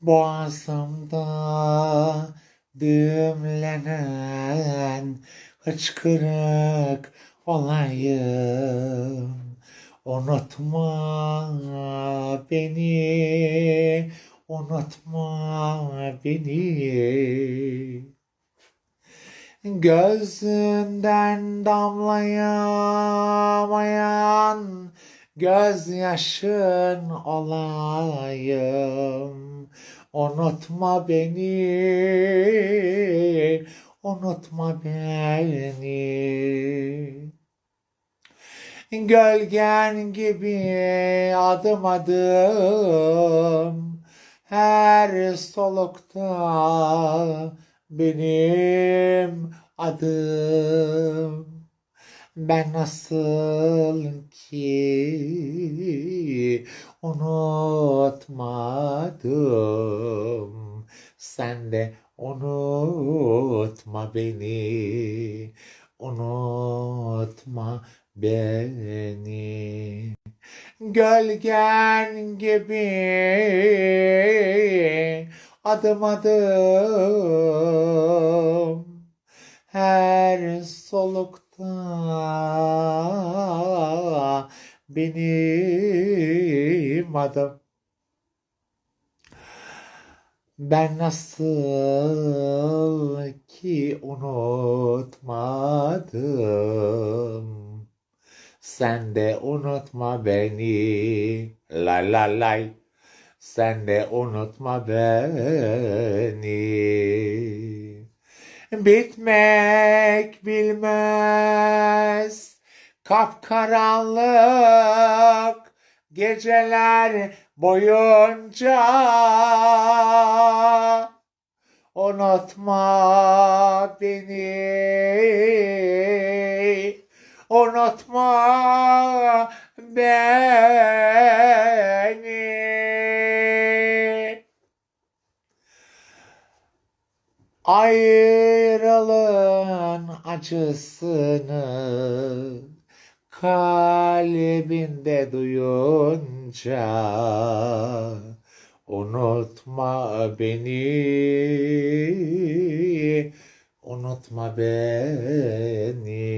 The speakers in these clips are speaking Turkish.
Boğazımda düğümlenen hıçkırık olayım. Unutma beni, unutma beni. Gözünden damlayamayan gözyaşın olayım. Unutma beni, unutma beni. Gölgen gibi adım adım her solukta benim adım. Ben nasıl ki unutmadım. Sen de unutma beni. Unutma beni. Gölgen gibi adım adım her solukta benim adım. Ben nasıl ki unutmadım. Sen de unutma beni. La la lay. Sen de unutma beni. Bitmek bilmez. Kapkaranlık geceler boyunca unutma beni. Unutma beni. Ayrılığın acısını kalbinde duyunca unutma beni unutma beni.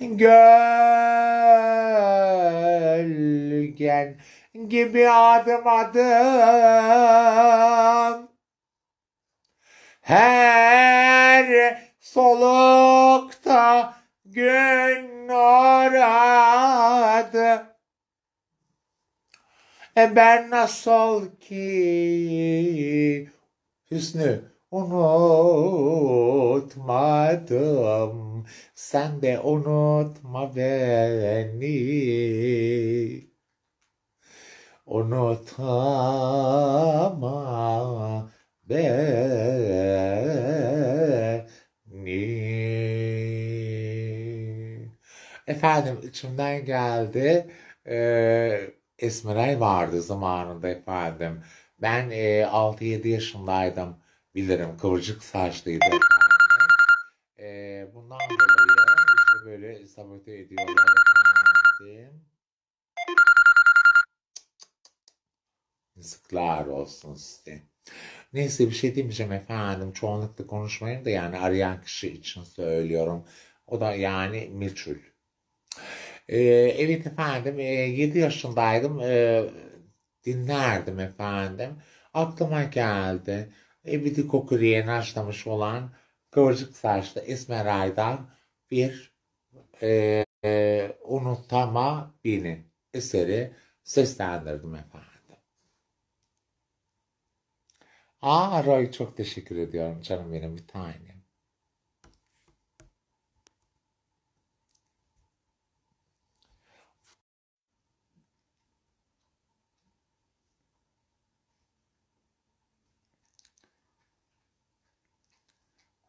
Gölgen gibi adım adım her solukta gün aradı. E ben nasıl ki Hüsnü unutmadım. Sen de unutma beni. Unutma beni. Efendim içimden geldi. Ee, Esmeray vardı zamanında efendim. Ben e, 6-7 yaşındaydım. Bilirim kıvırcık saçlıydı efendim. E, bundan dolayı işte böyle sabote ediyorlar efendim. Yazıklar olsun size. Neyse bir şey demeyeceğim efendim. Çoğunlukla konuşmayın da yani arayan kişi için söylüyorum. O da yani meçhul. Ee, evet efendim, e, 7 yaşındaydım, e, dinlerdim efendim. Aklıma geldi, Ebedi Kokuri'ye naşlamış olan kıvırcık saçlı Esmeray'dan bir e, e, Unutama Beni eseri seslendirdim efendim. Aa Roy çok teşekkür ediyorum canım benim bir tanem.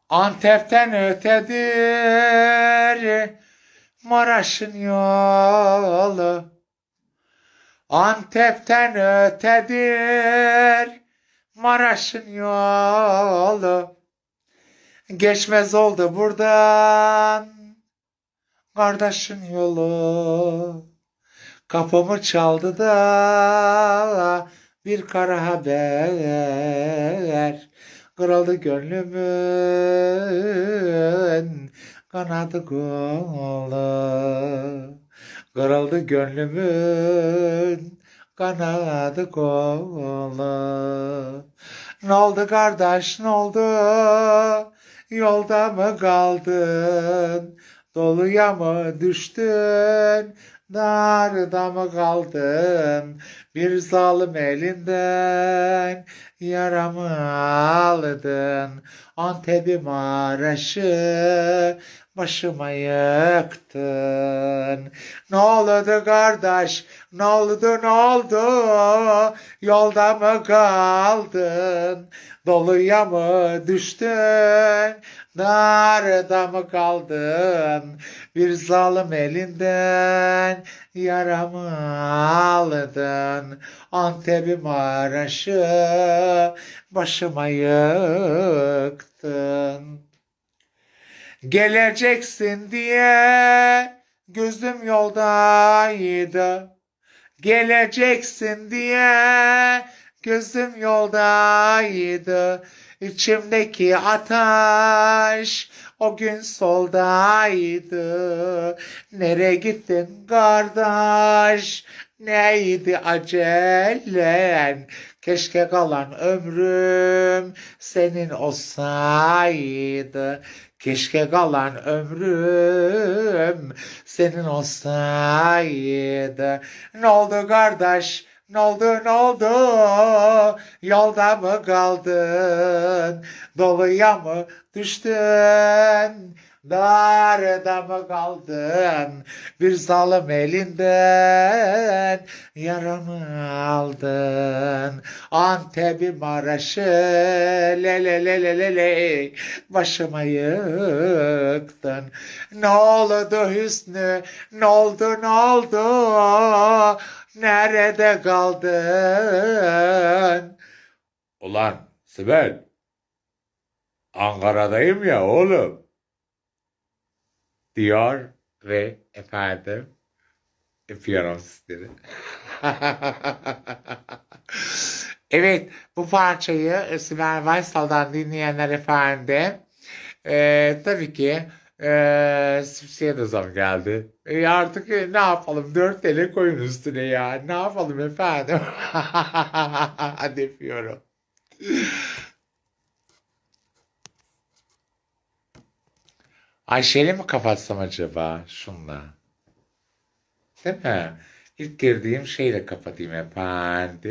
Antep'ten ötedir Maraş'ın yolu. Antep'ten ötedir Maraş'ın yolu. Geçmez oldu buradan kardeşin yolu. Kapımı çaldı da bir kara haber. Kırıldı gönlümün kanadı kolu. Kırıldı gönlümün kanadı kolu. Ne oldu kardeş ne oldu? Yolda mı kaldın? Doluya mı düştün? Darda mı kaldın? Bir zalim elinden yaramı aldın. Antep'i Maraş'ı başıma yıktın. Ne oldu kardeş? Ne oldu ne oldu? Yolda mı kaldın? Doluya mı düştün? Darda mı kaldın? Bir zalim elinden yaramı aldın. Antep'i Maraş'ı başıma yıktın. Geleceksin diye gözüm yoldaydı. Geleceksin diye gözüm yoldaydı. İçimdeki ateş o gün soldaydı. Nereye gittin kardeş? Neydi acelen? Keşke kalan ömrüm senin olsaydı. Keşke kalan ömrüm senin olsaydı. Ne oldu kardeş? Ne oldu ne oldu? Yolda mı kaldın? Doluya mı düştün? Darda mı kaldın? Bir zalim elinden yaramı aldın. Antep'i Maraş'ı le le le le le le başıma yıktın. Ne oldu Hüsnü? Ne oldu ne oldu? Nerede kaldın? Ulan Sibel Ankara'dayım ya oğlum diyor ve efendim öpüyorum sizleri. evet bu parçayı Sibel Weisal'dan dinleyenler efendim e, tabii ki e, Sipsi'ye de zam geldi. E, artık e, ne yapalım 4 TL koyun üstüne ya ne yapalım efendim hadi Ayşe'yle mi kapatsam acaba şunla? Değil mi? İlk girdiğim şeyle kapatayım efendim.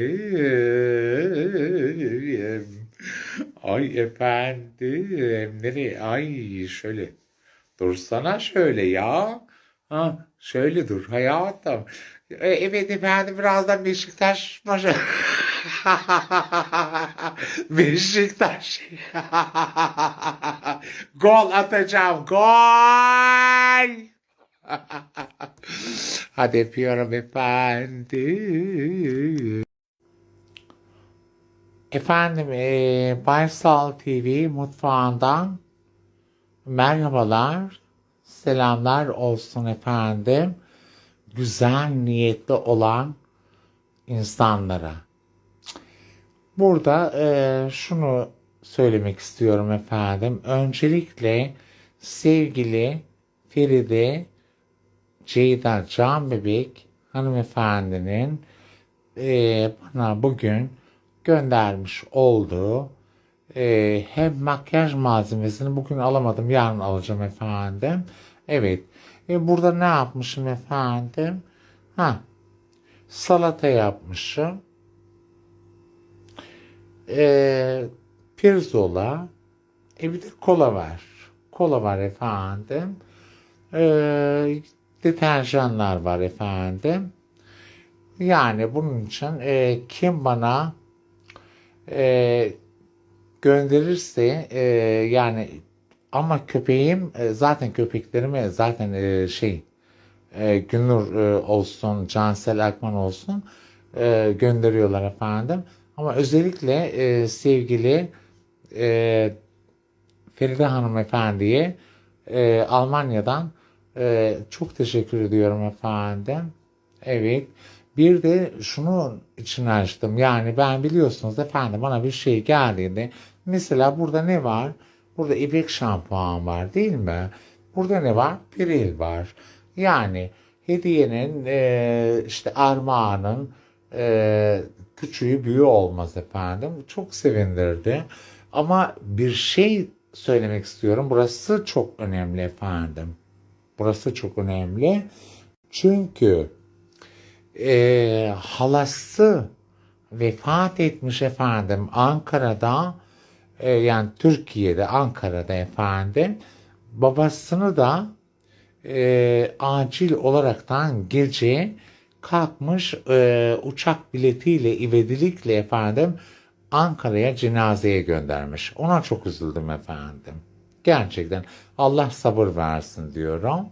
Ay efendim. Nereye? Ay şöyle. Dursana şöyle ya. Ha, şöyle dur hayatım. E, evet efendim birazdan Beşiktaş maçı. Beşiktaş. Gol atacağım. Gol. Hadi öpüyorum efendim. Efendim, e, Baysal TV mutfağından merhabalar, selamlar olsun efendim. Güzel niyetli olan insanlara. Burada e, şunu söylemek istiyorum efendim. Öncelikle sevgili Feride Ceyda Can Bebek hanımefendinin e, bana bugün göndermiş olduğu e, hem makyaj malzemesini bugün alamadım yarın alacağım efendim. Evet. E, burada ne yapmışım efendim? Ha, salata yapmışım. E, pirzola. E bir de kola var. Kola var efendim. E, deterjanlar var efendim. Yani bunun için e, kim bana e, gönderirse e, yani ama köpeğim e, zaten köpeklerime zaten e, şey e, Günür e, olsun Cansel Akman olsun e, gönderiyorlar efendim. Ama özellikle e, sevgili e, Feride hanımefendiye e, Almanya'dan e, çok teşekkür ediyorum efendim. Evet. Bir de şunun için açtım. Yani ben biliyorsunuz efendim bana bir şey geldiğinde mesela burada ne var? Burada İpek şampuan var değil mi? Burada ne var? Piril var. Yani hediyenin e, işte armağanın e, küçüğü büyüğü olmaz efendim. Çok sevindirdi. Ama bir şey söylemek istiyorum. Burası çok önemli efendim. Burası çok önemli. Çünkü e, halası vefat etmiş efendim Ankara'da e, yani Türkiye'de Ankara'da efendim babasını da e, acil olaraktan gece kalkmış e, uçak biletiyle ivedilikle efendim Ankara'ya cenazeye göndermiş. Ona çok üzüldüm efendim. Gerçekten Allah sabır versin diyorum.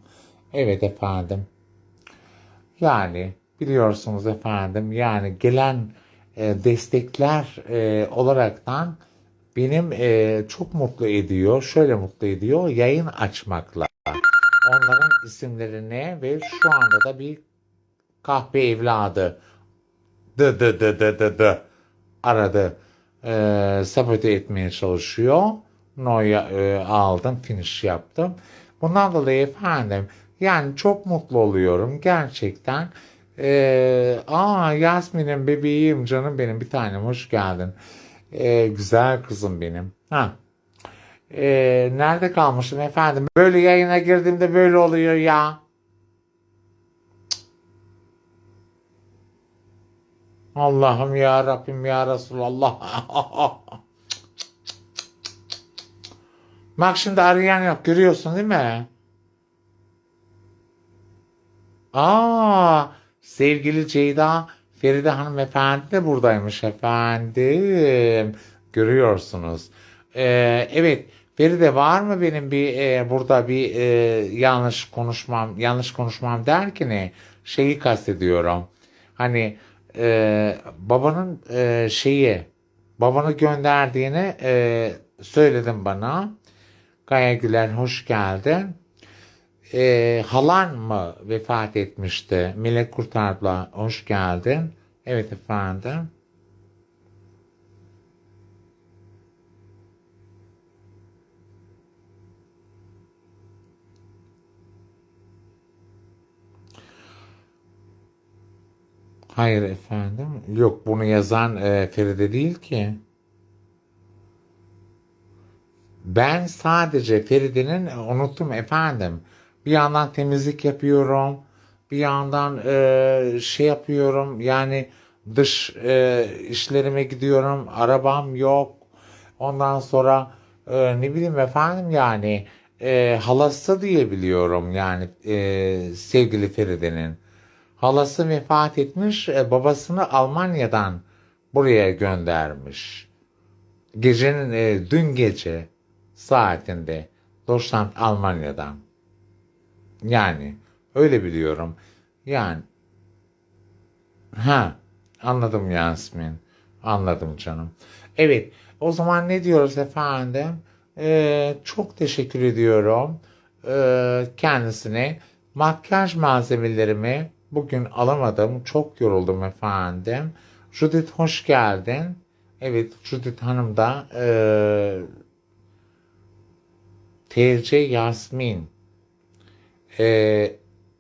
Evet efendim. Yani biliyorsunuz efendim yani gelen e, destekler e, olaraktan benim e, çok mutlu ediyor. Şöyle mutlu ediyor yayın açmakla. Onların isimlerine ve şu anda da bir kahpe evladı dı dı dı dı dı dı aradı e, sabote etmeye çalışıyor. No'ya e, aldım, finish yaptım. Bundan dolayı efendim yani çok mutlu oluyorum gerçekten. E, aa Yasmin'im bebeğim canım benim bir tanem hoş geldin. E, güzel kızım benim. Ha. E, nerede kalmıştım efendim? Böyle yayına girdiğimde böyle oluyor ya. Allah'ım ya Rabbim ya Resulallah. Bak şimdi arayan yok görüyorsun değil mi? Aa, sevgili Ceyda Feride hanımefendi de buradaymış efendim. Görüyorsunuz. Ee, evet Feride var mı benim bir e, burada bir e, yanlış konuşmam yanlış konuşmam derken şeyi kastediyorum. Hani e, babanın e, şeyi babanı gönderdiğini e, söyledim bana. Gaya Güler hoş geldin. E, halan mı vefat etmişti? Melek Kurtar'la hoş geldin. Evet efendim. Hayır efendim. Yok bunu yazan e, Feride değil ki. Ben sadece Feride'nin unuttum efendim. Bir yandan temizlik yapıyorum. Bir yandan e, şey yapıyorum. Yani dış e, işlerime gidiyorum. Arabam yok. Ondan sonra e, ne bileyim efendim yani e, halası diye biliyorum yani e, sevgili Feride'nin. Halası vefat etmiş, e, babasını Almanya'dan buraya göndermiş. Gecenin, e, dün gece saatinde Deutschland Almanya'dan. Yani öyle biliyorum. Yani ha anladım Yasmin. Anladım canım. Evet o zaman ne diyoruz efendim? Ee, çok teşekkür ediyorum ee, kendisine. Makyaj malzemelerimi Bugün alamadım. Çok yoruldum efendim. Judith hoş geldin. Evet Judith Hanım da e, TC Yasmin e,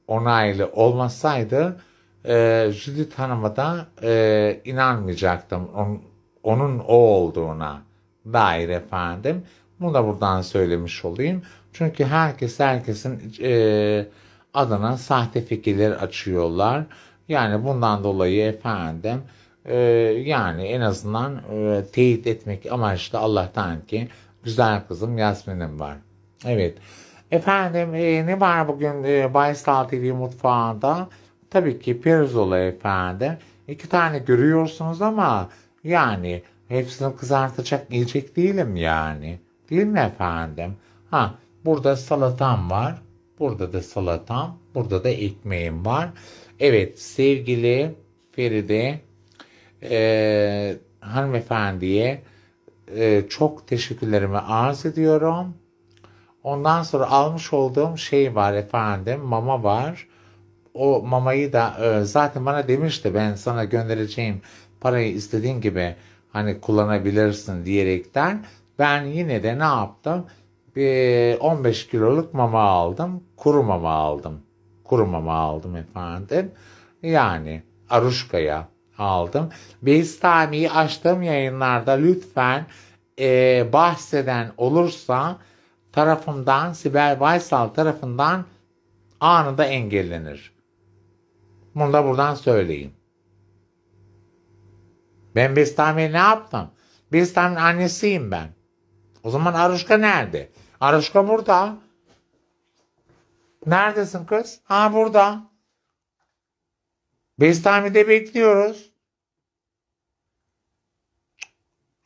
onaylı olmasaydı e, Judith Hanım'a da e, inanmayacaktım. On, onun o olduğuna dair efendim. Bunu da buradan söylemiş olayım. Çünkü herkes herkesin e, adına sahte fikirler açıyorlar. Yani bundan dolayı efendim e, yani en azından e, teyit etmek amaçlı Allah'tan ki güzel kızım Yasmin'im var. Evet. Efendim e, ne var bugün e, Baysal TV mutfağında? Tabii ki pirzola efendim. İki tane görüyorsunuz ama yani hepsini kızartacak yiyecek değilim yani. Değil mi efendim? Ha burada salatam var. Burada da salatam, burada da ekmeğim var. Evet sevgili Feride e, hanımefendiye e, çok teşekkürlerimi arz ediyorum. Ondan sonra almış olduğum şey var efendim mama var. o mamayı da e, zaten bana demişti ben sana göndereceğim parayı istediğin gibi hani kullanabilirsin diyerekten ben yine de ne yaptım? Bir 15 kiloluk mama aldım. Kuru mama aldım. Kuru mama aldım efendim. Yani Aruşka'ya aldım. Bestami'yi açtığım yayınlarda lütfen e, bahseden olursa tarafımdan Sibel Baysal tarafından anında engellenir. Bunu da buradan söyleyeyim. Ben Bestami'ye ne yaptım? Bestami'nin annesiyim ben. O zaman Aruşka nerede? Aruşka burada. Neredesin kız? Ha burada. Bestami'de bekliyoruz.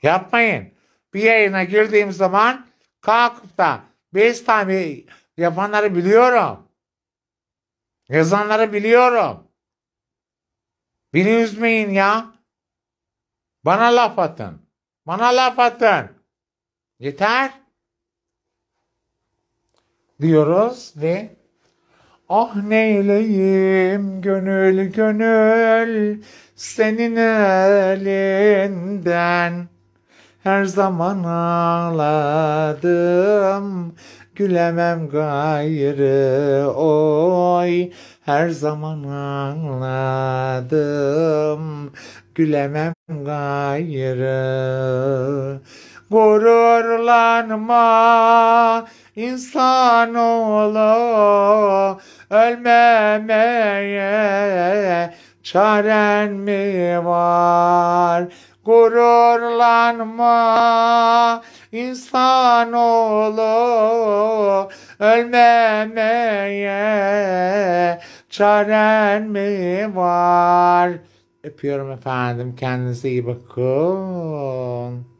Yapmayın. Bir yayına girdiğim zaman kalkıp da Bestami yapanları biliyorum. Yazanları biliyorum. Beni üzmeyin ya. Bana laf atın. Bana laf atın. Yeter. Diyoruz ve Ah neyleyim gönül gönül senin elinden. Her zaman ağladım gülemem gayrı oy. Her zaman ağladım gülemem gayrı gururlanma insanoğlu ölmemeye çaren mi var? Gururlanma insanoğlu ölmemeye çaren mi var? Öpüyorum efendim kendinize iyi bakın